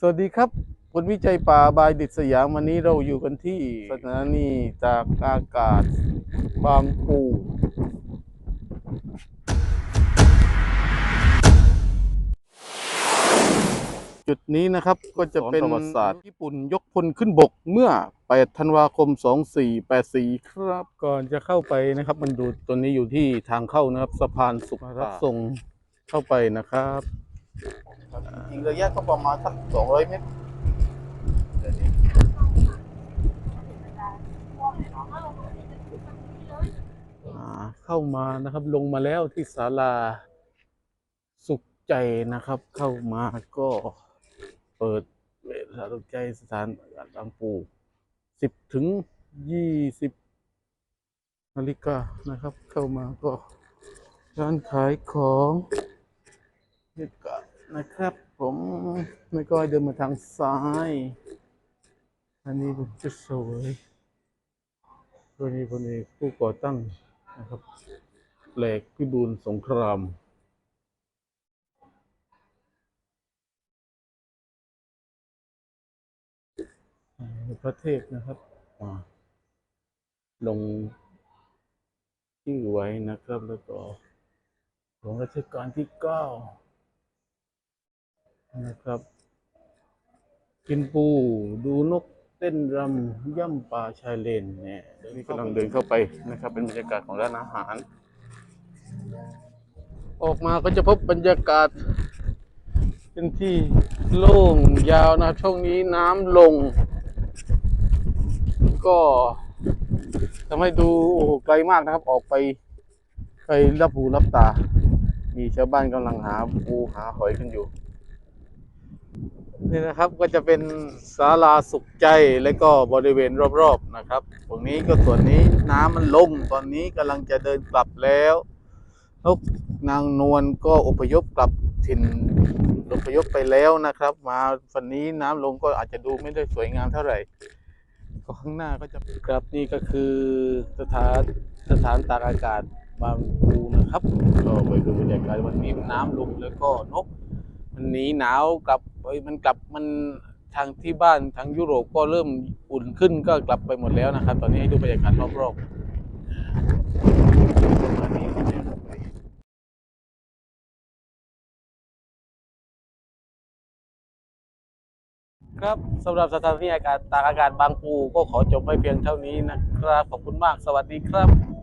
สวัสดีครับคนวิจัยป่าบายดิษยามวันนี้เราอยู่กันที่สถานีจากอากาศบางปูจุดนี้นะครับก็จะเป็นประวัติศาสตร์ญี่ปุ่นยกพลขึ้นบกเมื่อ 8 ธันวาคม 2484 ครับ ก่อนจะเข้าไปนะครับ มันดูตัวนี้อยู่ที่ทางเข้านะครับ สะพานสุขรับส่งเข้าไปนะครับ จริงๆระยะก็ประมาณสัก200เมตรเข้ามานะครับลงมาแล้วที่ศาลาสุขใจนะครับ เข้ามาก็เปิดเวลาสุขใจสถานบางปูสิบถึงยี่สิบนาฬิกานะครับ เข้ามาก็ร้านขายของนี่ก็ นะครับ ผมไม่ก็เดินมาทางซ้าย อันนี้ผมจะสวยตัวนี้คนนี้ผู้ก่อตั้งนะครับแปลกพิบูลสงครามพระเทพนะครับลงชื่อไว้นะครับ แล้วก็ของรัชกาลที่เก้า นะครับ กินปูดูนกเต้นรำย่ำป่าชายเลนเนี่ยนี่กำลังเดินเข้าไปนะครับ เป็นบรรยากาศของร้านอาหาร ออกมาก็จะพบบรรยากาศ เป็นที่โล่งยาวนะช่วงนี้น้ำลง ก็ทำให้ดูโอ้ไกลมากนะครับ ออกไปไปรับหูรับตา มีชาวบ้านกำลังหาปูหาหอยกันอยู่ นี่นะครับก็จะเป็นศาลาสุขใจและก็บริเวณรอบๆนะครับ ตรงนี้ก็ส่วนนี้น้ำมันลงตอนนี้กำลังจะเดินกลับแล้วนกนางนวลก็อพยพกลับถิ่นอพยพไปแล้วนะครับ มาวันนี้น้ำลงก็อาจจะดูไม่ได้สวยงามเท่าไหร่ก็ข้างหน้าก็จะครับนี่ก็คือสถานสถานตากอากาศบางปูนะครับ ก็ไปดูบรรยากาศวันนี้น้ำลงแล้วก็นก มันหนีหนาวกลับเอ้ยมันกลับมันทางที่บ้านทางยุโรปก็เริ่มอุ่นขึ้นก็กลับไปหมดแล้วนะครับ ตอนนี้ให้ดูบรรยากาศรอบๆประมาณนี้ครับสำหรับสถานที่อากาศตากอากาศบางปูก็ขอจบไว้เพียงเท่านี้นะครับ ขอบคุณมากสวัสดีครับ